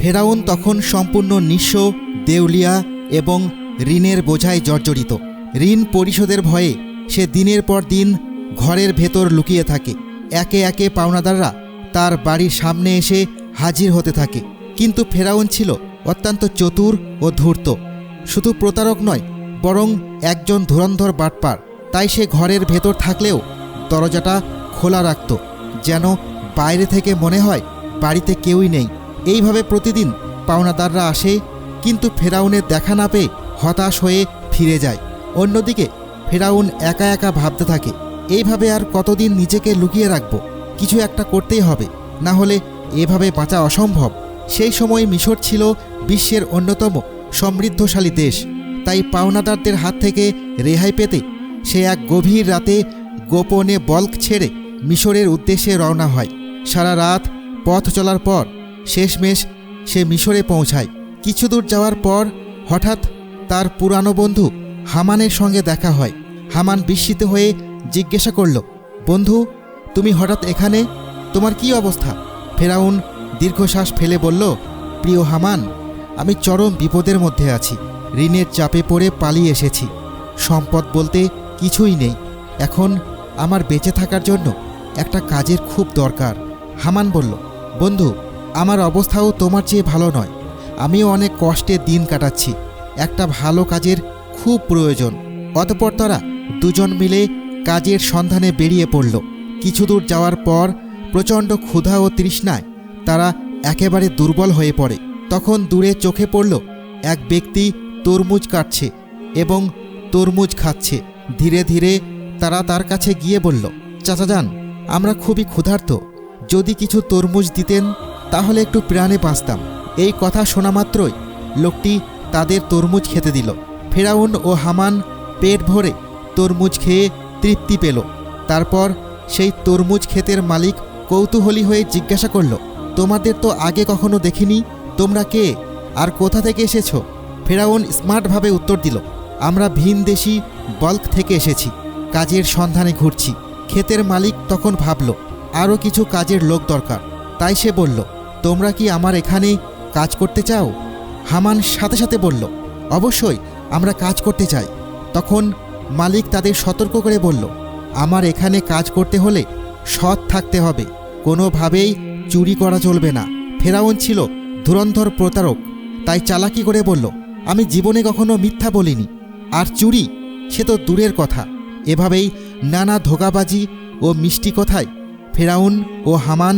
ফেরাউন তখন সম্পূর্ণ নিঃস্ব, দেউলিয়া এবং ঋণের বোঝায় জর্জরিত। ঋণ পরিশোধের ভয়ে সে দিনের পর দিন ঘরের ভেতর লুকিয়ে থাকে। একে একে পাওনাদাররা তার বাড়ির সামনে এসে হাজির হতে থাকে। কিন্তু ফেরাউন ছিল অত্যন্ত চতুর ও ধূর্ত। শুধু প্রতারক নয়, বরং একজন ধুরন্ধর বাটপার। তাই সে ঘরের ভেতর থাকলেও দরজাটা খোলা রাখত, যেন বাইরে থেকে মনে হয় বাড়িতে কেউই নেই। এইভাবে প্রতিদিন পাওনাদাররা আসে, কিন্তু ফেরাউনের দেখা না পেয়ে হতাশ হয়ে ফিরে যায়। অন্যদিকে, ফেরাউন একা একা ভাবতে থাকে, এইভাবে আর কতদিন নিজেকে লুকিয়ে রাখব? কিছু একটা করতেই হবে, না হলে এভাবে বাঁচা অসম্ভব। সেই সময় মিশর ছিল বিশ্বের অন্যতম সমৃদ্ধশালী দেশ। তাই পাওনাদারদের হাত থেকে রেহাই পেতে সে এক গভীর রাতে গোপনে বল্ক ছেড়ে মিশরের উদ্দেশ্যে রওনা হয়। সারা রাত পথ চলার পর শেষমেশ সে মিশরে পৌঁছায়। কিছু দূর যাওয়ার পর হঠাৎ তার পুরানো বন্ধু হামানের সঙ্গে দেখা হয়। হামান বিস্মিত হয়ে জিজ্ঞাসা করল, বন্ধু, তুমি হঠাৎ এখানে? তোমার কি অবস্থা? ফেরাউন দীর্ঘশ্বাস ফেলে বলল, প্রিয় হামান, আমি চরম বিপদের মধ্যে আছি। ঋণের চাপে পড়ে পালিয়ে এসেছি। সম্পদ বলতে কিছুই নেই। এখন আমার বেঁচে থাকার জন্য একটা কাজের খুব দরকার। হামান বলল, বন্ধু আমার অবস্থাও তোমার চেয়ে ভালো নয়। আমিও অনেক কষ্টে দিন কাটাচ্ছি। একটা ভালো কাজের খুব প্রয়োজন। অতপর তারা দুজন মিলে কাজের সন্ধানে বেরিয়ে পড়ল। কিছু দূর যাওয়ার পর প্রচণ্ড ক্ষুধা ও তৃষ্ণায় তারা একেবারে দুর্বল হয়ে পড়ে। তখন দূরে চোখে পড়ল এক ব্যক্তি তরমুজ কাটছে এবং তরমুজ খাচ্ছে। ধীরে ধীরে তারা তার কাছে গিয়ে বলল, চাচা যান, আমরা খুবই ক্ষুধার্ত। যদি কিছু তরমুজ দিতেন তাহলে একটু প্রাণে বাঁচতাম। এই কথা শোনা মাত্রই লোকটি তাদের তরমুজ খেতে দিল। ফেরাউন ও হামান পেট ভরে তরমুজ খেয়ে তৃপ্তি পেল। তারপর সেই তরমুজ ক্ষেতের মালিক কৌতূহলী হয়ে জিজ্ঞাসা করল, তোমাদের তো আগে কখনো দেখিনি? তোমরা কে? আর কোথা থেকে এসেছ? ফেরাউন স্মার্টভাবে উত্তর দিল, আমরা ভিন দেশি বল্ক থেকে এসেছি। কাজের সন্ধানে ঘুরছি। ক্ষেতের মালিক তখন ভাবল, আরও কিছু কাজের লোক দরকার। তাই সে বলল তোমরা কি আমার এখানে কাজ করতে চাও? হামান সাথে সাথে বলল, অবশ্যই, আমরা কাজ করতে চাই। তখন মালিক তাদের সতর্ক করে বলল, আমার এখানে কাজ করতে হলে সৎ থাকতে হবে। কোনোভাবেই চুরি করা চলবে না। ফেরাউন ছিল ধুরন্ধর প্রতারক, তাই চালাকি করে বলল, আমি জীবনে কখনো মিথ্যা বলিনি। আর চুরি, সে তো দূরের কথা। এভাবেই নানা ধোকাবাজি ও মিষ্টি কথায় ফেরাউন ও হামান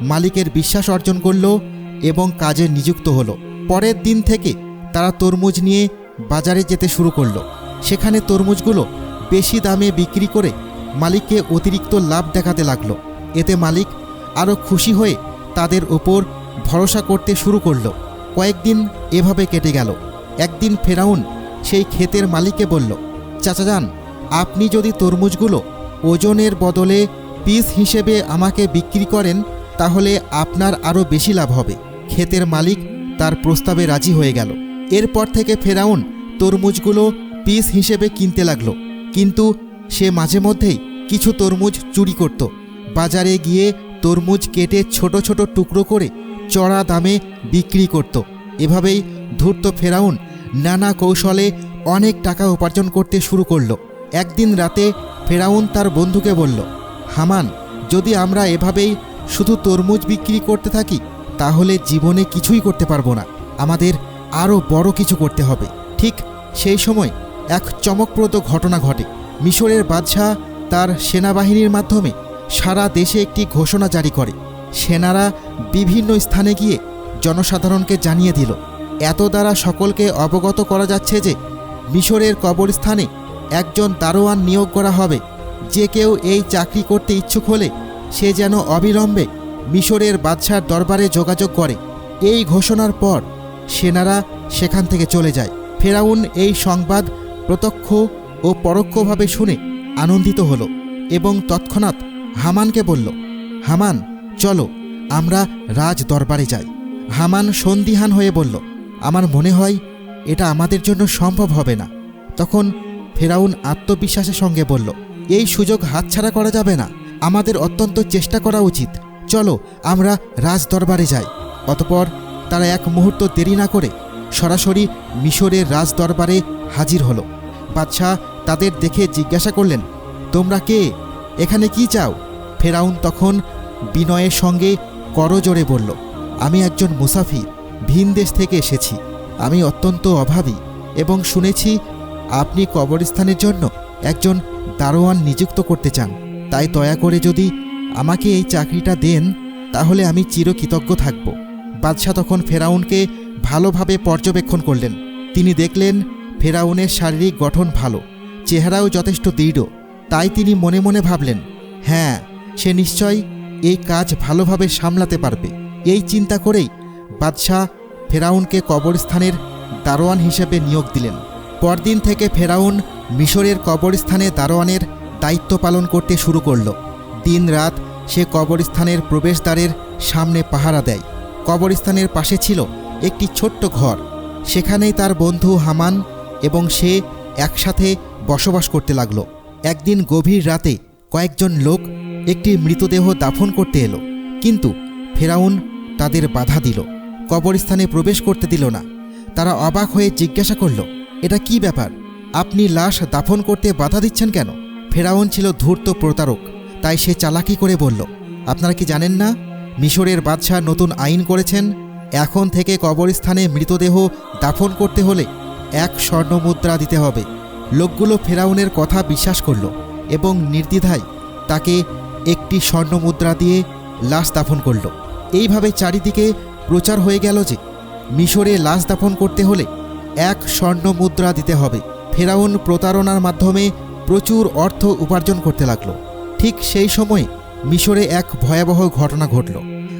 মালিকের বিশ্বাস অর্জন করল এবং কাজে নিযুক্ত হলো। পরের দিন থেকে তারা তরমুজ নিয়ে বাজারে যেতে শুরু করল। সেখানে তরমুজগুলো বেশি দামে বিক্রি করে মালিককে অতিরিক্ত লাভ দেখাতে লাগল। এতে মালিক আরও খুশি হয়ে তাদের ওপর ভরসা করতে শুরু করল। কয়েকদিন এভাবে কেটে গেল। একদিন ফেরাউন সেই ক্ষেতের মালিককে বলল, চাচা যান, আপনি যদি তরমুজগুলো ওজনের বদলে পিস হিসেবে আমাকে বিক্রি করেন তাহলে আপনার আরও বেশি লাভ হবে। ক্ষেতের মালিক তার প্রস্তাবে রাজি হয়ে গেল। এরপর থেকে ফেরাউন তরমুজগুলো পিস হিসেবে কিনতে লাগল। কিন্তু সে মাঝে মধ্যেই কিছু তরমুজ চুরি করত। বাজারে গিয়ে তরমুজ কেটে ছোট ছোট টুকরো করে চড়া দামে বিক্রি করত। এভাবেই ধূর্ত ফেরাউন নানা কৌশলে অনেক টাকা উপার্জন করতে শুরু করল। একদিন রাতে ফেরাউন তার বন্ধুকে বলল, হামান, যদি আমরা এভাবেই শুধু তরমুজ বিক্রি করতে থাকি, তাহলে জীবনে কিছুই করতে পারব না। আমাদের আরও বড় কিছু করতে হবে। ঠিক সেই সময় এক চমকপ্রদ ঘটনা ঘটে। মিশরের বাদশাহ তার সেনাবাহিনীর মাধ্যমে সারা দেশে একটি ঘোষণা জারি করে। সেনারা বিভিন্ন স্থানে গিয়ে জনসাধারণকে জানিয়ে দিল, এত দ্বারা সকলকে অবগত করা যাচ্ছে যে মিশরের কবরস্থানে একজন দারোয়ান নিয়োগ করা হবে। যে কেউ এই চাকরি করতে ইচ্ছুক হলে সে যেন অবিলম্বে মিশরের বাদশার দরবারে যোগাযোগ করে। এই ঘোষণার পর সেনারা সেখান থেকে চলে যায়। ফেরাউন এই সংবাদ প্রত্যক্ষ ও পরোক্ষভাবে শুনে আনন্দিত হল এবং তৎক্ষণাৎ হামানকে বলল, হামান, চলো, আমরা রাজ দরবারে যাই। হামান সন্দিহান হয়ে বলল, আমার মনে হয় এটা আমাদের জন্য সম্ভব হবে না। তখন ফেরাউন আত্মবিশ্বাসের সঙ্গে বলল, এই সুযোগ হাতছাড়া করা যাবে না। আমাদের অত্যন্ত চেষ্টা করা উচিত। চলো, আমরা রাজ দরবারে যাই। অতপর তারা এক মুহূর্ত দেরি না করে সরাসরি মিশরের রাজ দরবারে হাজির হলো। বাদশাহ তাদের দেখে জিজ্ঞাসা করলেন, তোমরা কে? এখানে কি চাও? ফেরাউন তখন বিনয়ের সঙ্গে করজোরে বলল, আমি একজন মুসাফির, ভিন দেশ থেকে এসেছি। আমি অত্যন্ত অভাবী এবং শুনেছি আপনি কবরস্থানের জন্য একজন দারোয়ান নিযুক্ত করতে চান। তাই দয়া করে যদি আমাকে এই চাকরিটা দেন, তাহলে আমি চিরকৃতজ্ঞ থাকব। বাদশাহ তখন ফেরাউনকে ভালোভাবে পর্যবেক্ষণ করলেন। তিনি দেখলেন ফেরাউনের শারীরিক গঠন ভালো, চেহারাও যথেষ্ট দৃঢ়। তাই তিনি মনে মনে ভাবলেন হ্যাঁ সে নিশ্চয় এই কাজ ভালোভাবে সামলাতে পারবে। এই চিন্তা করেই বাদশাহ ফেরাউনকে কবরস্থানের দারোয়ান হিসেবে নিয়োগ দিলেন। পরদিন থেকে ফেরাউন মিশরের কবরস্থানে দারোয়ানের দায়িত্ব পালন করতে শুরু করল। দিন রাত সে কবরস্থানের প্রবেশদ্বারের সামনে পাহারা দেয়। কবরস্থানের পাশে ছিল একটি ছোট্ট ঘর। সেখানেই তার বন্ধু হামান এবং সে একসাথে বসবাস করতে লাগল। একদিন গভীর রাতে কয়েকজন লোক একটি মৃতদেহ দাফন করতে এলো। কিন্তু ফেরাউন তাদের বাধা দিল। কবরস্থানে প্রবেশ করতে দিল না। তারা অবাক হয়ে জিজ্ঞাসা করল, এটা কি ব্যাপার? আপনি লাশ দাফন করতে বাধা দিচ্ছেন কেন? ফেরাউন ছিল ধূর্ত প্রতারক, তাই সে চালাকি করে বলল, আপনারা কি জানেন না? মিশরের বাদশাহ নতুন আইন করেছেন। এখন থেকে কবরস্থানে মৃতদেহ দাফন করতে হলে এক স্বর্ণ মুদ্রা দিতে হবে। লোকগুলো ফেরাউনের কথা বিশ্বাস করল এবং নির্দ্বিধায় তাকে একটি স্বর্ণ মুদ্রা দিয়ে লাশ দাফন করল। এইভাবে চারিদিকে প্রচার হয়ে গেল যে মিশরে লাশ দাফন করতে হলে এক স্বর্ণ মুদ্রা দিতে হবে। ফেরাউন প্রতারণার মাধ্যমে প্রচুর অর্থ উপার্জন করতে লাগল। ঠিক সেই সময় মিশরে এক ভয়াবহ ঘটনা ঘটল।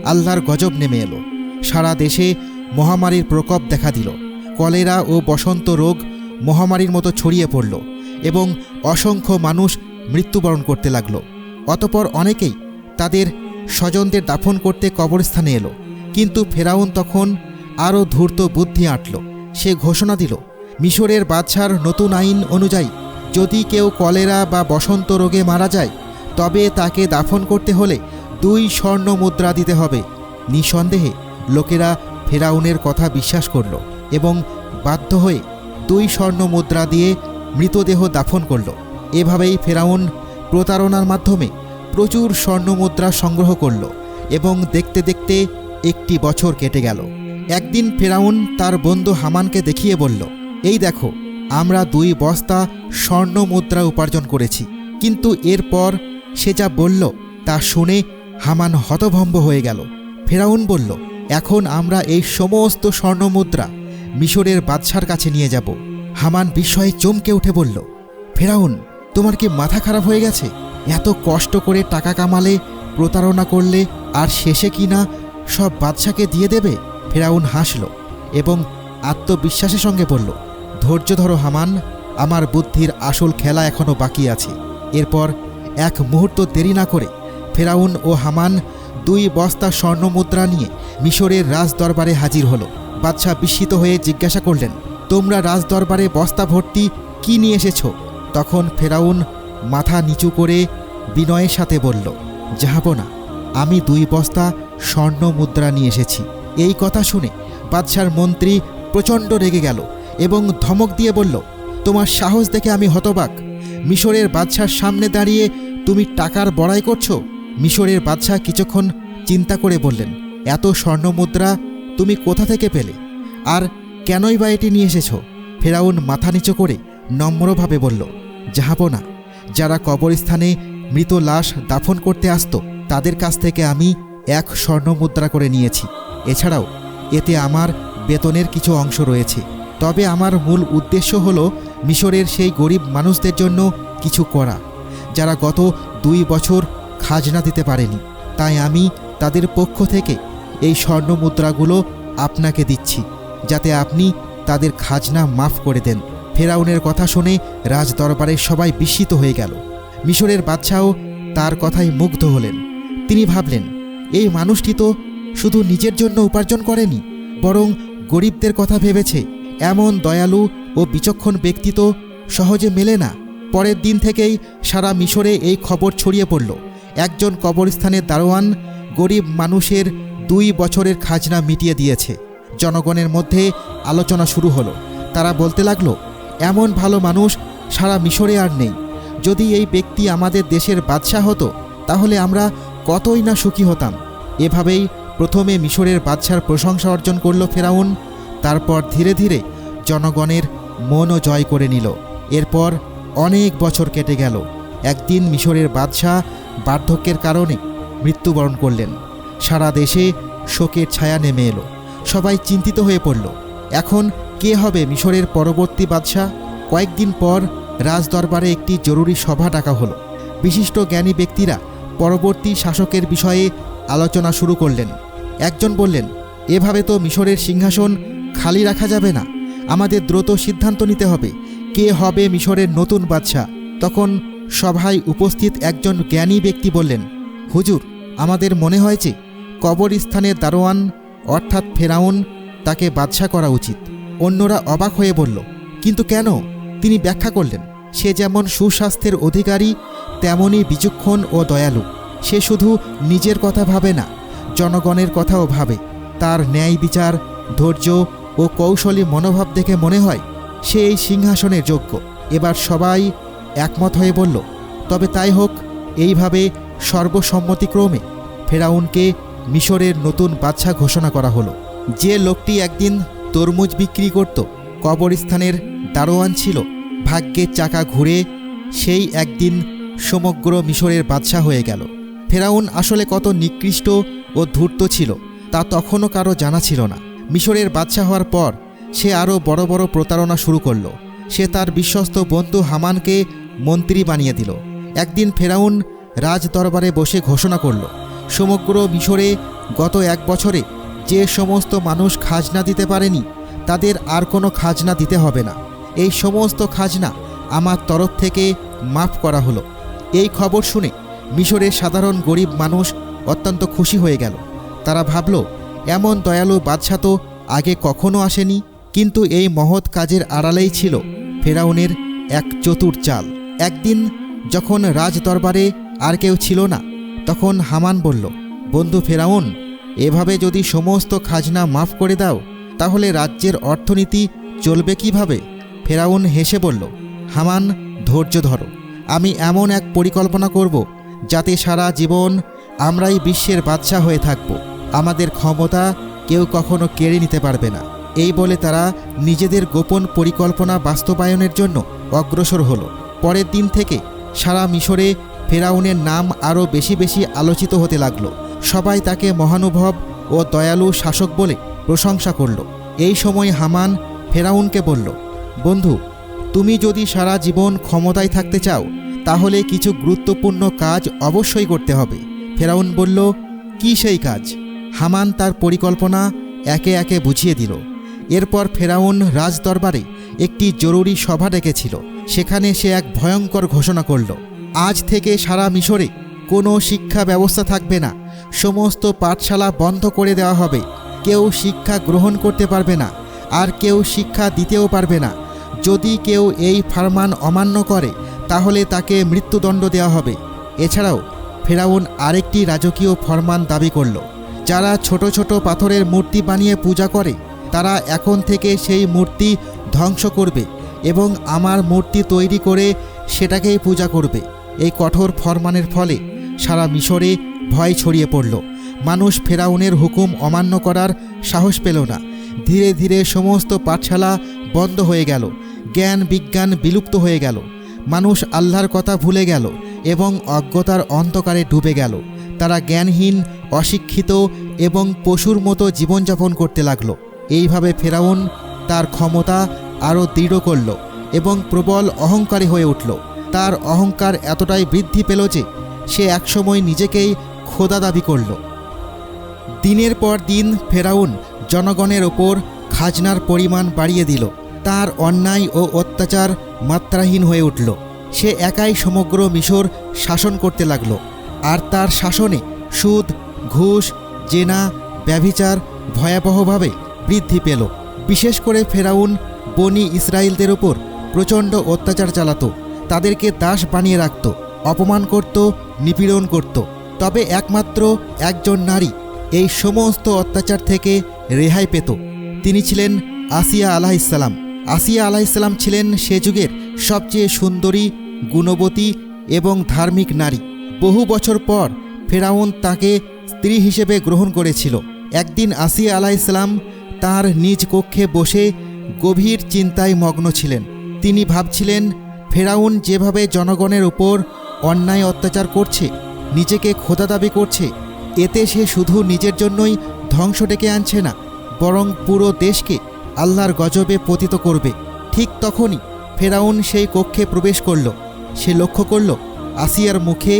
আল্লাহর গজব নেমে এলো। সারা দেশে মহামারীর প্রকোপ দেখা দিল। কলেরা ও বসন্ত রোগ মহামারীর মতো ছড়িয়ে পড়ল এবং অসংখ্য মানুষ মৃত্যুবরণ করতে লাগল। অতপর অনেকেই তাদের স্বজনদের দাফন করতে কবরস্থানে এলো। কিন্তু ফেরাউন তখন আরও ধূর্ত বুদ্ধি আঁটল। সে ঘোষণা দিল, মিশরের বাদশার নতুন আইন অনুযায়ী যদি কেউ কলেরা বা বসন্ত রোগে মারা যায়, তবে তাকে দাফন করতে হলে দুই স্বর্ণ মুদ্রা দিতে হবে। নিঃসন্দেহে লোকেরা ফেরাউনের কথা বিশ্বাস করল এবং বাধ্য হয়ে দুই স্বর্ণ মুদ্রা দিয়ে মৃতদেহ দাফন করল। এভাবেই ফেরাউন প্রতারণার মাধ্যমে প্রচুর স্বর্ণ মুদ্রা সংগ্রহ করল এবং দেখতে দেখতে একটি বছর কেটে গেল। একদিন ফেরাউন তার বন্ধু হামানকে দেখিয়ে বলল, এই দেখো আমরা দুই বস্তা স্বর্ণ মুদ্রা উপার্জন করেছি। কিন্তু এরপর সে যা বলল তা শুনে হামান হতভম্ব হয়ে গেল। ফেরাউন বলল, এখন আমরা এই সমস্ত স্বর্ণ মুদ্রা মিশরের বাদশার কাছে নিয়ে যাব। হামান বিস্ময়ে চমকে উঠে বলল, ফেরাউন, তোমার কি মাথা খারাপ হয়ে গেছে? এত কষ্ট করে টাকা কামালে, প্রতারণা করলে আর শেষে কি না সব বাদশাকে দিয়ে দেবে? ফেরাউন হাসল এবং আত্মবিশ্বাসের সঙ্গে বলল ধৈর্য ধরো হামান, আমার বুদ্ধির আসল খেলা এখনও বাকি আছে। এরপর এক মুহূর্ত দেরি না করে ফেরাউন ও হামান দুই বস্তা স্বর্ণ মুদ্রা নিয়ে মিশরের রাজ দরবারে হাজির হলো। বাদশাহ বিস্মিত হয়ে জিজ্ঞাসা করলেন, তোমরা রাজ দরবারে বস্তা ভর্তি কি নিয়ে এসেছ? তখন ফেরাউন মাথা নিচু করে বিনয়ের সাথে বলল, যাহাব না, আমি দুই বস্তা স্বর্ণ মুদ্রা নিয়ে এসেছি। এই কথা শুনে বাদশার মন্ত্রী প্রচণ্ড রেগে গেল। এবং ধমক দিয়ে বলল, তোমার সাহস দেখে আমি হতবাক। মিশরের বাদশার সামনে দাঁড়িয়ে তুমি টাকার বড়াই করছ? মিশরের বাদশাহ কিছুক্ষণ চিন্তা করে বললেন, এত স্বর্ণ মুদ্রা তুমি কোথা থেকে পেলে? আর কেনই বা এটি নিয়ে এসেছ? ফেরাউন মাথা নিচু করে নম্রভাবে বলল, যাহাবো না। যারা কবরস্থানে মৃত লাশ দাফন করতে আসত, তাদের কাছ থেকে আমি এক স্বর্ণ মুদ্রা করে নিয়েছি। এছাড়াও এতে আমার বেতনের কিছু অংশ রয়েছে। তবে আমার মূল উদ্দেশ্য হল মিশরের সেই গরিব মানুষদের জন্য কিছু করা, যারা গত দুই বছর খাজনা দিতে পারেনি। তাই আমি তাদের পক্ষ থেকে এই স্বর্ণ মুদ্রাগুলো আপনাকে দিচ্ছি, যাতে আপনি তাদের খাজনা মাফ করে দেন। ফেরাউনের কথা শুনে রাজ দরবারের সবাই বিস্মিত হয়ে গেল। মিশরের বাদশাও তার কথায় মুগ্ধ হলেন। তিনি ভাবলেন, এই মানুষটি তো শুধু নিজের জন্য উপার্জন করেনি, বরং গরিবদের কথা ভেবেছে এমন দয়ালু ও বিচক্ষণ ব্যক্তি তো সহজে মেলে না। পরের দিন থেকেই সারা মিশরে এই খবর ছড়িয়ে পড়ল। একজন কবরস্থানের দারোয়ান গরিব মানুষের দুই বছরের খাজনা মিটিয়ে দিয়েছে। জনগণের মধ্যে আলোচনা শুরু হলো। তারা বলতে লাগল, এমন ভালো মানুষ সারা মিশরে আর নেই। যদি এই ব্যক্তি আমাদের দেশের বাদশাহ হতো, তাহলে আমরা কতই না সুখী হতাম। এভাবেই প্রথমে মিশরের বাদশার প্রশংসা অর্জন করল ফেরাউন। তারপর ধীরে ধীরে জনগণের মনও জয় করে নিল। এরপর অনেক বছর কেটে গেল। একদিন মিশরের বাদশাহ বার্ধক্যের কারণে মৃত্যুবরণ করলেন। সারা দেশে শোকের ছায়া নেমে এলো। সবাই চিন্তিত হয়ে পড়ল। এখন কে হবে মিশরের পরবর্তী বাদশাহ? কয়েকদিন পর রাজদরবারে একটি জরুরি সভা ডাকা হলো। বিশিষ্ট জ্ঞানী ব্যক্তিরা পরবর্তী শাসকের বিষয়ে আলোচনা শুরু করলেন। একজন বললেন, এভাবে তো মিশরের সিংহাসন খালি রাখা যাবে না। আমাদের দ্রুত সিদ্ধান্ত নিতে হবে। কে হবে মিশরের নতুন বাদশাহ? তখন সভায় উপস্থিত একজন জ্ঞানী ব্যক্তি বললেন, হুজুর, আমাদের মনে হয় যে কবরস্থানের দারোয়ান, অর্থাৎ ফেরাউন, তাকে বাদশা করা উচিত। অন্যরা অবাক হয়ে বলল, কিন্তু কেন? তিনি ব্যাখ্যা করলেন, সে যেমন সুস্বাস্থ্যের অধিকারী তেমনই বিচক্ষণ ও দয়ালু। সে শুধু নিজের কথা ভাবে না, জনগণের কথাও ভাবে। তার ন্যায় বিচার, ধৈর্য ও কৌশলী মনোভাব দেখে মনে হয় সে এই সিংহাসনের যোগ্য। এবার সবাই একমত হয়ে বলল, তবে তাই হোক, এইভাবে সর্বসম্মতিক্রমে ফেরাউনকে মিশরের নতুন বাদশা ঘোষণা করা হলো। যে লোকটি একদিন তরমুজ বিক্রি করত, কবরস্থানের দারোয়ান ছিল ভাগ্যের চাকা ঘুরে সেই একদিন সমগ্র মিশরের বাদশা হয়ে গেল। ফেরাউন আসলে কত নিকৃষ্ট ও ধূর্ত ছিল, তা তখনও কারও জানা ছিল না। মিশরের বাদশা হওয়ার পর সে আরও বড় বড় প্রতারণা শুরু করল। সে তার বিশ্বস্ত বন্ধু হামানকে মন্ত্রী বানিয়ে দিল। একদিন ফেরাউন রাজ দরবারে বসে ঘোষণা করল, সমগ্র মিশরে গত এক বছরে যে সমস্ত মানুষ খাজনা দিতে পারেনি, তাদের আর কোনো খাজনা দিতে হবে না। এই সমস্ত খাজনা আমার তরফ থেকে মাফ করা হলো। এই খবর শুনে মিশরের সাধারণ গরিব মানুষ অত্যন্ত খুশি হয়ে গেল। তারা ভাবল এমন দয়ালু বাদশা তো আগে কখনো আসেনি, কিন্তু এই মহৎ কাজের আড়ালেই ছিল। ফেরাউনের এক চতুর চাল। একদিন যখন রাজ দরবারে আর কেউ ছিল না, তখন হামান বলল, বন্ধু ফেরাউন, এভাবে যদি সমস্ত খাজনা মাফ করে দাও, তাহলে রাজ্যের অর্থনীতি চলবে কীভাবে? ফেরাউন হেসে বলল, হামান, ধৈর্য ধরো। আমি এমন এক পরিকল্পনা করব, যাতে সারা জীবন আমরাই বিশ্বের বাদশাহ হয়ে থাকব। আমাদের ক্ষমতা কেউ কখনো কেড়ে নিতে পারবে না। এই বলে তারা নিজেদের গোপন পরিকল্পনা বাস্তবায়নের জন্য অগ্রসর হলো। পরের দিন থেকে সারা মিশরে ফেরাউনের নাম আরও বেশি বেশি আলোচিত হতে লাগল। সবাই তাকে মহানুভব ও দয়ালু শাসক বলে প্রশংসা করল। এই সময় হামান ফেরাউনকে বলল, বন্ধু, তুমি যদি সারা জীবন ক্ষমতায় থাকতে চাও, তাহলে কিছু গুরুত্বপূর্ণ কাজ অবশ্যই করতে হবে। ফেরাউন বলল, কি সেই কাজ? হামান তার পরিকল্পনা একে একে বুঝিয়ে দিল। এরপর ফেরাউন রাজদরবারে একটি জরুরি সভা ডেকেছিল। সেখানে সে এক ভয়ঙ্কর ঘোষণা করল, আজ থেকে সারা মিশরে কোনো শিক্ষা ব্যবস্থা থাকবে না। সমস্ত পাঠশালা বন্ধ করে দেওয়া হবে। কেউ শিক্ষা গ্রহণ করতে পারবে না, আর কেউ শিক্ষা দিতেও পারবে না। যদি কেউ এই ফারমান অমান্য করে, তাহলে তাকে মৃত্যুদণ্ড দেওয়া হবে। এছাড়াও, ফেরাউন আরেকটি রাজকীয় ফরমান দাবি করল যারা ছোট ছোট পাথরের মূর্তি বানিয়ে পূজা করে, তারা এখন থেকে সেই মূর্তি ধ্বংস করবে এবং আমার মূর্তি তৈরি করে সেটাকেই পূজা করবে। এই কঠোর ফরমানের ফলে সারা মিশরে ভয় ছড়িয়ে পড়ল। মানুষ ফেরাউনের হুকুম অমান্য করার সাহস পেল না। ধীরে ধীরে সমস্ত পাঠশালা বন্ধ হয়ে গেল। জ্ঞান, বিজ্ঞান বিলুপ্ত হয়ে গেল। মানুষ আল্লাহর কথা ভুলে গেল এবং অজ্ঞতার অন্ধকারে ডুবে গেল। তারা জ্ঞানহীন, অশিক্ষিত এবং পশুর মতো জীবনযাপন করতে লাগল। এইভাবে ফেরাউন তার ক্ষমতা আরও দৃঢ় করল এবং প্রবল অহংকারী হয়ে উঠল। তার অহংকার এতটাই বৃদ্ধি পেল যে সে একসময় নিজেকেই খোদা দাবি করল। দিনের পর দিন ফেরাউন জনগণের ওপর খাজনার পরিমাণ বাড়িয়ে দিল। তার অন্যায় ও অত্যাচার মাত্রাহীন হয়ে উঠল। সে একাই সমগ্র মিশর শাসন করতে লাগল। আর তার শাসনে সুদ, ঘুষ, জেনা, ব্যভিচার ভয়াবহভাবে বৃদ্ধি পেল। বিশেষ করে ফেরাউন বনি ইসরায়েলদের ওপর প্রচণ্ড অত্যাচার চালাত। তাদেরকে দাস বানিয়ে রাখত, অপমান করত, নিপীড়ন করত। তবে একমাত্র একজন নারী এই সমস্ত অত্যাচার থেকে রেহাই পেত। তিনি ছিলেন আসিয়া আলাহিসাল্লাম আসিয়া আলাহিসাল্লাম ছিলেন সে যুগের সবচেয়ে সুন্দরী, গুণবতী এবং ধার্মিক নারী। বহু বছর পর ফেরাউন তাকে স্ত্রী হিসেবে গ্রহণ করেছিল। একদিন আসিয়া আলাহ ইসলাম তার নিজ কক্ষে বসে গভীর চিন্তায় মগ্ন ছিলেন। তিনি ভাবছিলেন, ফেরাউন যেভাবে জনগণের উপর অন্যায় অত্যাচার করছে, নিজেকে খোদা দাবি করছে, এতে সে শুধু নিজের জন্যই ধ্বংস ডেকে আনছে না, বরং পুরো দেশকে আল্লাহর গজবে পতিত করবে। ঠিক তখনই ফেরাউন সেই কক্ষে প্রবেশ করল। সে লক্ষ্য করল, আসিয়ার মুখে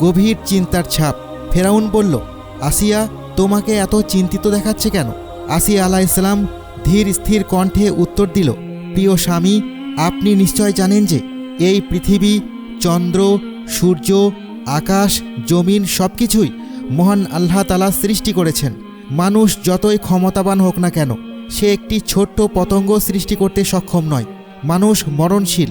গভীর চিন্তার ছাপ। ফেরাউন বলল, আসিয়া, তোমাকে এত চিন্তিত দেখাচ্ছে কেন? আসিয়া আলাইসালাম ধীর স্থির কণ্ঠে উত্তর দিল, প্রিয় স্বামী, আপনি নিশ্চয় জানেন যে এই পৃথিবী, চন্দ্র, সূর্য, আকাশ, জমিন সব কিছুই মহান আল্লাহ তালা সৃষ্টি করেছেন। মানুষ যতই ক্ষমতাবান হোক না কেন, সে একটি ছোট্ট পতঙ্গ সৃষ্টি করতে সক্ষম নয়। মানুষ মরণশীল।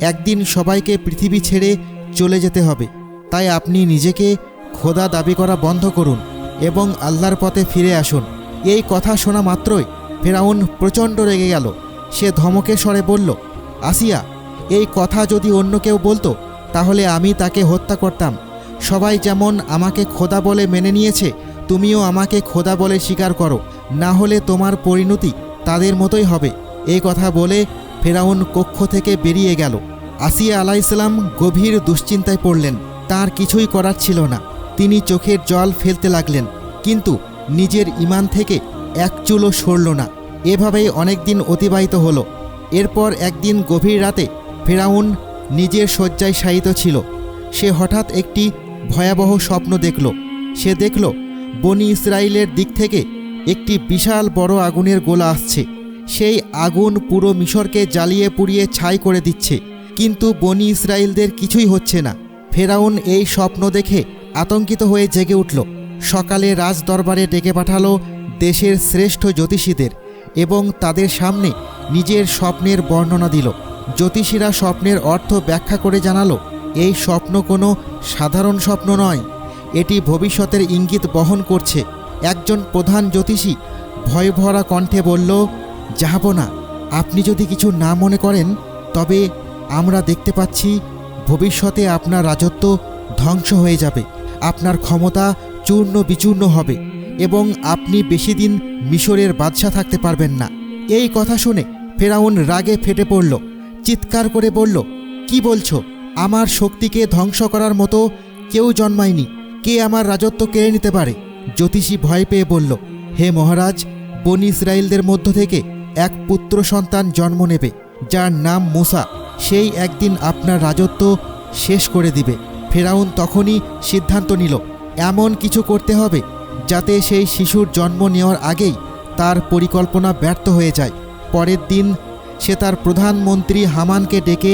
একদিন সবাইকে পৃথিবী ছেড়ে চলে যেতে হবে। তাই আপনি নিজেকে খোদা দাবি করা বন্ধ করুন এবং আল্লাহর পথে ফিরে আসুন। এই কথা শোনা মাত্রই ফেরাউন প্রচণ্ড রেগে গেল। সে ধমকে স্বরে বলল, আসিয়া, এই কথা যদি অন্য কেউ বলতো, তাহলে আমি তাকে হত্যা করতাম। সবাই যেমন আমাকে খোদা বলে মেনে নিয়েছে, তুমিও আমাকে খোদা বলে স্বীকার করো। না হলে তোমার পরিণতি তাদের মতোই হবে। এই কথা বলে ফেরাউন কক্ষ থেকে বেরিয়ে গেল। আসিয়া আলাইসালাম গভীর দুশ্চিন্তায় পড়লেন। তার কিছুই করার ছিল না। তিনি চোখের জল ফেলতে লাগলেন, কিন্তু নিজের ইমান থেকে এক চুলও সরল না। এভাবেই অনেক দিন অতিবাহিত হলো। এরপর একদিন গভীর রাতে ফেরাউন নিজের শয্যায় শায়িত ছিল। সে হঠাৎ একটি ভয়াবহ স্বপ্ন দেখল। সে দেখল বনি ইসরায়েলের দিক থেকে একটি বিশাল বড় আগুনের গোলা আসছে। সেই আগুন পুরো মিশরকে জ্বালিয়ে পুড়িয়ে ছাই করে দিচ্ছে। কিন্তু বনি ইসরায়েলদের কিছুই হচ্ছে না। ফেরাউন এই স্বপ্ন দেখে আতঙ্কিত হয়ে জেগে উঠল। সকালে রাজ দরবারে ডেকে পাঠালো দেশের শ্রেষ্ঠ জ্যোতিষীদের এবং তাদের সামনে নিজের স্বপ্নের বর্ণনা দিল। জ্যোতিষীরা স্বপ্নের অর্থ ব্যাখ্যা করে জানালো, এই স্বপ্ন কোনো সাধারণ স্বপ্ন নয়। এটি ভবিষ্যতের ইঙ্গিত বহন করছে। একজন প্রধান জ্যোতিষী ভয় ভরা কণ্ঠে বলল না, আপনি যদি কিছু না মনে করেন, তবে আমরা দেখতে পাচ্ছি ভবিষ্যতে আপনার রাজত্ব ধ্বংস হয়ে যাবে। আপনার ক্ষমতা চূর্ণ বিচূর্ণ হবে এবং আপনি বেশি দিন মিশরের বাদশা থাকতে পারবেন না। এই কথা শুনে ফেরাউন রাগে ফেটে পড়ল, চিৎকার করে বলল, কি বলছো? আমার শক্তিকে ধ্বংস করার মতো কেউ জন্মায়নি। কে আমার রাজত্ব কেড়ে নিতে পারে? জ্যোতিষী ভয় পেয়ে বলল, হে মহারাজ, বনি ইসরায়েলদের মধ্য থেকে এক পুত্র সন্তান জন্ম নেবে, যার নাম মুসা। সেই একদিন আপনার রাজত্ব শেষ করে দিবে। ফেরাউন তখনই সিদ্ধান্ত নিল, এমন কিছু করতে হবে যাতে সেই শিশুর জন্ম নেওয়ার আগেই তার পরিকল্পনা ব্যর্থ হয়ে যায়। পরের দিন সে তার প্রধানমন্ত্রী হামানকে ডেকে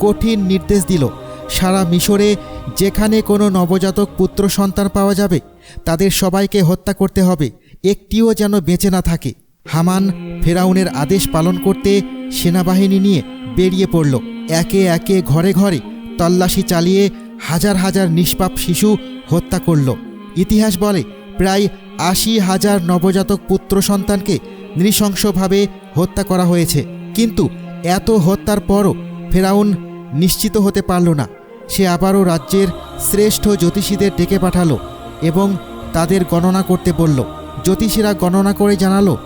কঠিন নির্দেশ দিল, সারা মিশরে যেখানে কোনো নবজাতক পুত্র সন্তান পাওয়া যাবে, তাদের সবাইকে হত্যা করতে হবে, একটিও যেন বেঁচে না থাকে। হামান ফেরাউনের আদেশ পালন করতে সেনাবাহিনী নিয়ে বেরিয়ে পড়ল। একে একে ঘরে ঘরে তল্লাশি চালিয়ে হাজার হাজার নিষ্পাপ শিশু হত্যা করল। ইতিহাস বলে, প্রায় আশি হাজার নবজাতক পুত্র সন্তানকে নৃশংসভাবে হত্যা করা হয়েছে। কিন্তু এত হত্যার পরও ফেরাউন নিশ্চিত হতে পারল না। সে আবারও রাজ্যের শ্রেষ্ঠ জ্যোতিষীদের ডেকে পাঠালো এবং তাদের গণনা করতে বলল। জ্যোতিষীরা গণনা করে জানালো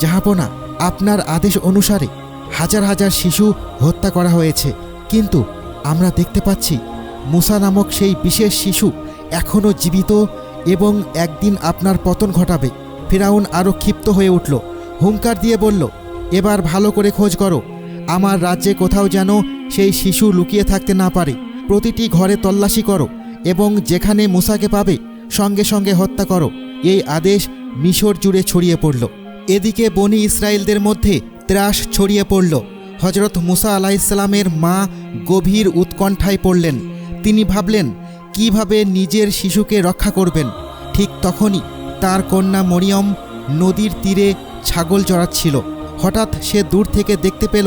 জাহাপনা আপনার আদেশ অনুসারে হাজার হাজার শিশু হত্যা করা হয়েছে। কিন্তু আমরা দেখতে পাচ্ছি মুসা নামক সেই বিশেষ শিশু এখনও জীবিত এবং একদিন আপনার পতন ঘটাবে। ফেরাউন আরও ক্ষিপ্ত হয়ে উঠল, হুঙ্কার দিয়ে বলল, এবার ভালো করে খোঁজ করো। আমার রাজ্যে কোথাও যেন সেই শিশু লুকিয়ে থাকতে না পারে। প্রতিটি ঘরে তল্লাশি করো এবং যেখানে মুসাকে পাবে, সঙ্গে সঙ্গে হত্যা করো। এই আদেশ মিশর জুড়ে ছড়িয়ে পড়ল। এদিকে বনি ইসরায়েলদের মধ্যে ত্রাস ছড়িয়ে পড়ল। হজরত মুসা আলাইসালামের মা গভীর উৎকণ্ঠায় পড়লেন। তিনি ভাবলেন, কীভাবে নিজের শিশুকে রক্ষা করবেন? ঠিক তখনই তার কন্যা মরিয়ম নদীর তীরে ছাগল চড়াচ্ছিল। হঠাৎ সে দূর থেকে দেখতে পেল,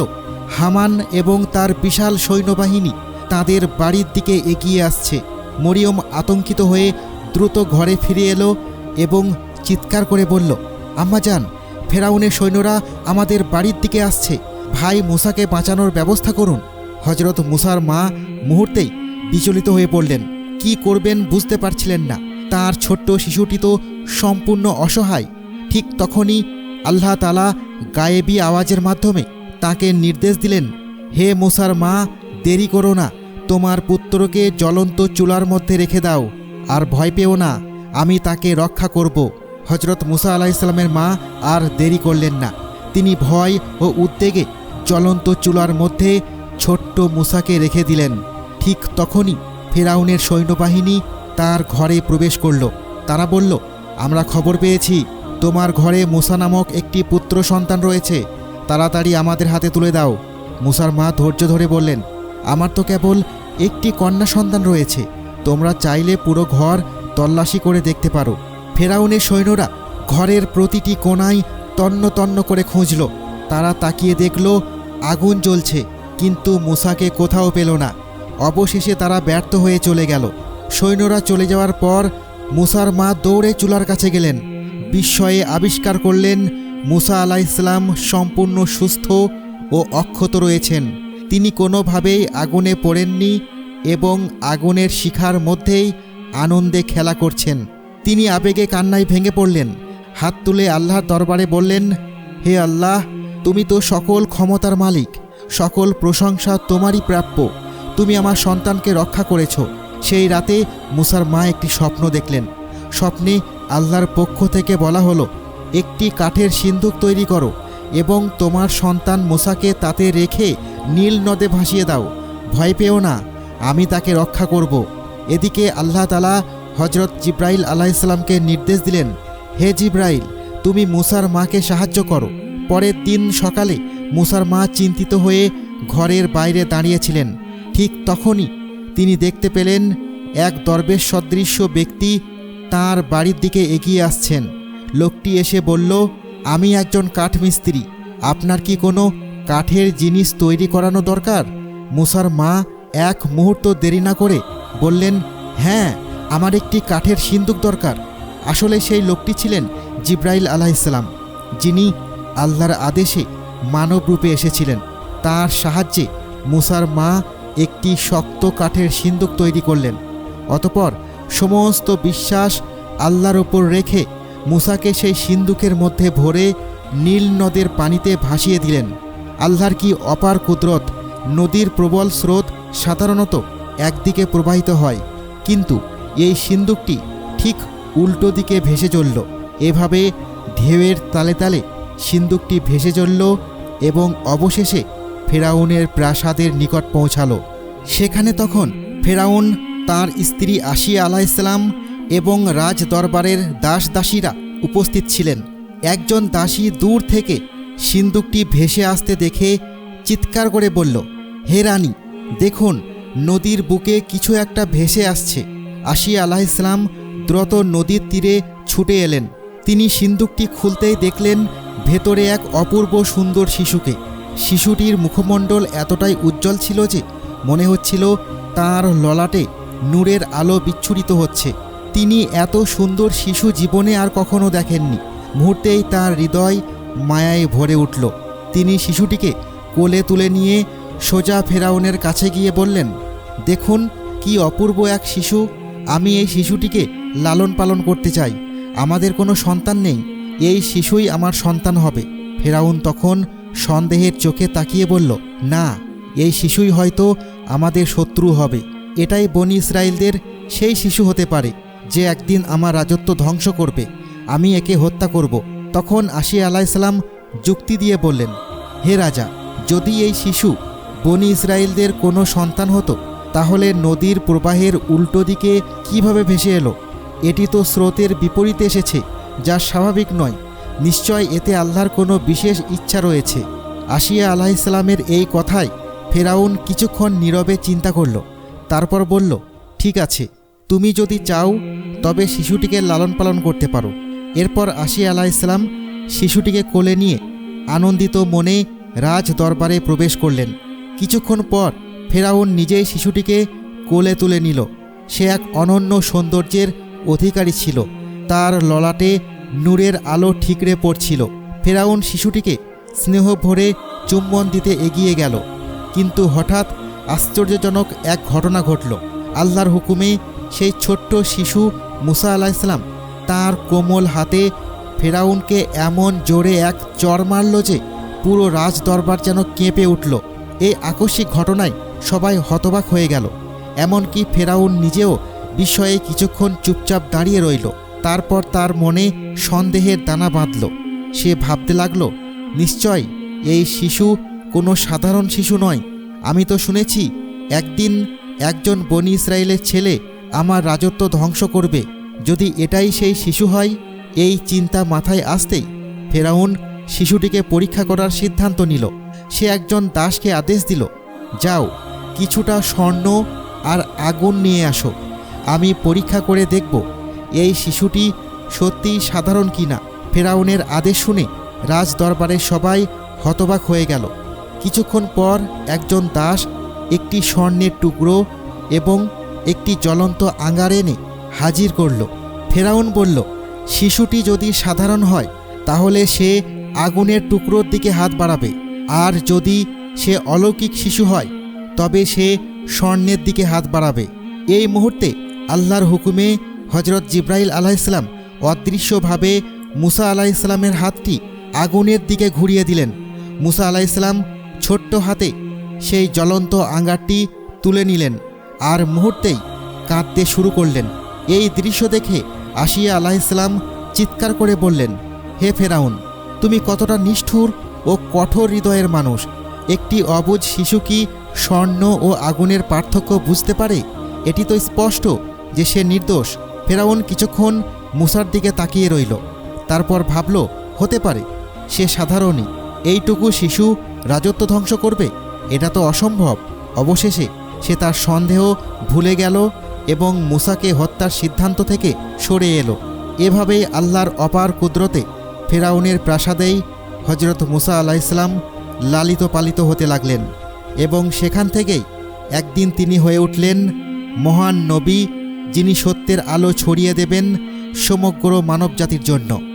হামান এবং তার বিশাল সৈন্যবাহিনী তাদের বাড়ির দিকে এগিয়ে আসছে। মরিয়ম আতঙ্কিত হয়ে দ্রুত ঘরে ফিরে এলো এবং চিৎকার করে বলল, আম্মাজান ফেরাউনের সৈন্যরা আমাদের বাড়ির দিকে আসছে। ভাই মুসাকে বাঁচানোর ব্যবস্থা করুন। হজরত মুসার মা মুহূর্তেই বিচলিত হয়ে পড়লেন। কি করবেন বুঝতে পারছিলেন না। তার ছোট্ট শিশুটি তো সম্পূর্ণ অসহায়। ঠিক তখনই আল্লাহ তালা গায়েবি আওয়াজের মাধ্যমে তাকে নির্দেশ দিলেন, হে মুসার মা, দেরি করো না। তোমার পুত্রকে জ্বলন্ত চুলার মধ্যে রেখে দাও। আর ভয় পেও না। আমি তাকে রক্ষা করব। হজরত মুসা আলাইসাল্লামের মা আর দেরি করলেন না। তিনি ভয় ও উদ্বেগে জ্বলন্ত চুলার মধ্যে ছোট্ট মুসাকে রেখে দিলেন। ঠিক তখনই ফেরাউনের সৈন্যবাহিনী তার ঘরে প্রবেশ করল। তারা বলল, আমরা খবর পেয়েছি, তোমার ঘরে মুসা নামক একটি পুত্র সন্তান রয়েছে। তাড়াতাড়ি আমাদের হাতে তুলে দাও। মুসার মা ধৈর্য ধরে বললেন, আমার তো কেবল একটি কন্যা সন্তান রয়েছে। তোমরা চাইলে পুরো ঘর তল্লাশি করে দেখতে পারো। ফেরাউনের সৈন্যরা ঘরের প্রতিটি কোণায় তন্ন তন্ন করে খুঁজল। তারা তাকিয়ে দেখল, আগুন জ্বলছে, কিন্তু মুসাকে কোথাও পেল না। অবশেষে তারা ব্যর্থ হয়ে চলে গেল। সৈন্যরা চলে যাওয়ার পর মুসার মা দৌড়ে চুলার কাছে গেলেন। বিস্ময়ে আবিষ্কার করলেন, মুসা আলাহ ইসলাম সম্পূর্ণ সুস্থ ও অক্ষত রয়েছেন। তিনি কোনোভাবেই আগুনে পড়েননি এবং আগুনের শিখার মধ্যেই আনন্দে খেলা করছেন। তিনি আবেগে কান্নায় ভেঙে পড়লেন। হাত তুলে আল্লাহর দরবারে বললেন, হে আল্লাহ, তুমি তো সকল ক্ষমতার মালিক, সকল প্রশংসা তোমারই প্রাপ্য। তুমি আমার সন্তানকে রক্ষা করেছ। সেই রাতে মুসার মা একটি স্বপ্ন দেখলেন। স্বপ্নে আল্লাহর পক্ষ থেকে বলা হলো, একটি কাঠের সিন্দুক তৈরি করো এবং তোমার সন্তান মুসাকে তাতে রেখে নীল নদে ভাসিয়ে দাও। ভয় পেও না, আমি তাকে রক্ষা করব। এদিকে আল্লাহ তালা হজরত জিব্রাইল আলাইসাল্লামকে নির্দেশ দিলেন, হে জিব্রাইল, তুমি মুসার মাকে সাহায্য করো। পরের দিন সকালে মুসার মা চিন্তিত হয়ে ঘরের বাইরে দাঁড়িয়েছিলেন। ঠিক তখনই তিনি দেখতে পেলেন এক দরবেশ সদৃশ্য ব্যক্তি তার বাড়ির দিকে এগিয়ে আসছেন। লোকটি এসে বলল, আমি একজন কাঠমিস্ত্রি, আপনার কি কোনো কাঠের জিনিস তৈরি করানো দরকার? মুসার মা এক মুহূর্ত দেরি না করে বললেন হ্যাঁ আমার একটি কাঠের সিন্দুক দরকার। আসলে সেই লোকটি ছিলেন জিব্রাইল আলাইসালাম যিনি আল্লাহর আদেশে মানব রূপে এসেছিলেন। তার সাহায্যে মুসার মা একটি শক্ত কাঠের সিন্দুক তৈরি করলেন। অতপর সমস্ত বিশ্বাস আল্লাহর ওপর রেখে মুসাকে সেই সিন্দুকের মধ্যে ভরে নীল নদের পানিতে ভাসিয়ে দিলেন। আল্লাহর কি অপার কুদরত, নদীর প্রবল স্রোত সাধারণত একদিকে প্রবাহিত হয়, কিন্তু এই সিন্দুকটি ঠিক উল্টো দিকে ভেসে চলল। এভাবে ঢেউয়ের তালে তালে সিন্দুকটি ভেসে চলল এবং অবশেষে ফেরাউনের প্রাসাদের নিকট পৌঁছালো। সেখানে তখন ফেরাউন তার স্ত্রী আশিয়া আলাইসালাম এবং রাজ দরবারের দাস দাসীরা উপস্থিত ছিলেন। একজন দাসী দূর থেকে সিন্দুকটি ভেসে আসতে দেখে চিৎকার করে বলল, হে রানী, দেখুন, নদীর বুকে কিছু একটা ভেসে আসছে। আশিয়া ইসলাম দ্রুত নদীর তীরে ছুটে এলেন। তিনি সিন্দুকটি খুলতেই দেখলেন ভেতরে এক অপূর্ব সুন্দর শিশুকে। শিশুটির মুখমণ্ডল এতটাই উজ্জ্বল ছিল যে মনে হচ্ছিল তার ললাটে নূরের আলো বিচ্ছুরিত হচ্ছে। তিনি এত সুন্দর শিশু জীবনে আর কখনো দেখেননি। মুহূর্তেই তার হৃদয় মায়ায় ভরে উঠল। তিনি শিশুটিকে কোলে তুলে নিয়ে সোজা ফেরাউনের কাছে গিয়ে বললেন, দেখুন কি অপূর্ব এক শিশু। আমি এই শিশুটিকে লালন পালন করতে চাই। আমাদের কোনো সন্তান নেই। এই শিশুই আমার সন্তান হবে। ফেরাউন তখন সন্দেহের চোখে তাকিয়ে বলল, না, এই শিশুই হয়তো আমাদের শত্রু হবে। এটাই বনি ইসরায়েলদের সেই শিশু হতে পারে, যে একদিন আমার রাজত্ব ধ্বংস করবে। আমি একে হত্যা করব। তখন আশি আলাইসালাম যুক্তি দিয়ে বললেন, হে রাজা, যদি এই শিশু বনি ইসরায়েলদের কোনো সন্তান হতো তাহলে নদীর প্রবাহের উল্টো দিকে কীভাবে ভেসে এলো? এটি তো স্রোতের বিপরীতে এসেছে, যা স্বাভাবিক নয়। নিশ্চয় এতে আল্লাহর কোনো বিশেষ ইচ্ছা রয়েছে। আশিয়া আলাহিসাল্লামের এই কথায় ফেরাউন কিছুক্ষণ নীরবে চিন্তা করল। তারপর বলল, ঠিক আছে, তুমি যদি চাও, তবে শিশুটিকে লালন পালন করতে পারো। এরপর আশিয়া আলাহিসাল্লাম শিশুটিকে কোলে নিয়ে আনন্দিত মনে রাজ দরবারে প্রবেশ করলেন। কিছুক্ষণ পর ফেরাউন নিজেই শিশুটিকে কোলে তুলে নিল। সে এক অনন্য সৌন্দর্যের অধিকারী ছিল। তার ললাটে নূরের আলো ঠিকরে পড়ছিল। ফেরাউন শিশুটিকে স্নেহ ভরে চুম্বন দিতে এগিয়ে গেল। কিন্তু হঠাৎ আশ্চর্যজনক এক ঘটনা ঘটল। আল্লাহর হুকুমে সেই ছোট্ট শিশু মুসা আলাইসালাম তাঁর কোমল হাতে ফেরাউনকে এমন জোরে এক চর মারল যে পুরো রাজ দরবার যেন কেঁপে উঠল। এই আকস্মিক ঘটনায় সবাই হতবাক হয়ে গেল। এমনকি ফেরাউন নিজেও বিস্ময়ে কিছুক্ষণ চুপচাপ দাঁড়িয়ে রইল। তারপর তার মনে সন্দেহের দানা বাঁধল। সে ভাবতে লাগল, নিশ্চয় এই শিশু কোনো সাধারণ শিশু নয়। আমি তো শুনেছি, একদিন একজন বনি ইসরায়েলের ছেলে আমার রাজত্ব ধ্বংস করবে। যদি এটাই সেই শিশু হয়, এই চিন্তা মাথায় আসতেই ফেরাউন শিশুটিকে পরীক্ষা করার সিদ্ধান্ত নিল। সে একজন দাসকে আদেশ দিল, যাও কিছুটা স্বর্ণ আর আগুন নিয়ে আসো। আমি পরীক্ষা করে দেখব, এই শিশুটি সত্যিই সাধারণ কিনা ফেরাউনের আদেশ শুনে রাজ দরবারের সবাই হতবাক হয়ে গেল। কিছুক্ষণ পর একজন দাস একটি স্বর্ণের টুকরো এবং একটি জ্বলন্ত আঙ্গার এনে হাজির করল। ফেরাউন বলল, শিশুটি যদি সাধারণ হয়, তাহলে সে আগুনের টুকরোর দিকে হাত বাড়াবে। আর যদি সে অলৌকিক শিশু হয় তবে সে স্বর্ণের দিকে হাত বাড়াবে। এই মুহূর্তে আল্লাহর হুকুমে হজরত জিব্রাইল আলাইসালাম অদৃশ্যভাবে মুসা আলাইসালামের হাতটি আগুনের দিকে ঘুরিয়ে দিলেন। মুসা আলাইসালাম ছোট্ট হাতে সেই জ্বলন্ত আঙ্গারটি তুলে নিলেন আর মুহূর্তেই কাঁদতে শুরু করলেন। এই দৃশ্য দেখে আশিয়া আলাইসালাম চিৎকার করে বললেন, হে ফেরাউন, তুমি কতটা নিষ্ঠুর ও কঠোর হৃদয়ের মানুষ। একটি অবুজ শিশু কি স্বর্ণ ও আগুনের পার্থক্য বুঝতে পারে? এটি তো স্পষ্ট যে সে নির্দোষ। ফেরাউন কিছুক্ষণ মুসার দিকে তাকিয়ে রইল। তারপর ভাবল, হতে পারে, সে সাধারণই। এইটুকু শিশু রাজত্ব ধ্বংস করবে? এটা তো অসম্ভব। অবশেষে সে তার সন্দেহ ভুলে গেল এবং মুসাকে হত্যার সিদ্ধান্ত থেকে সরে এলো। এভাবেই আল্লাহর অপার কুদরতে ফেরাউনের প্রাসাদেই হজরত মুসা আলাহ ইসলাম লালিত পালিত হতে লাগলেন। এবং সেখান থেকেই একদিন তিনি হয়ে উঠলেন মহান নবী যিনি সত্যের আলো ছড়িয়ে দেবেন সমগ্র মানবজাতির জন্য।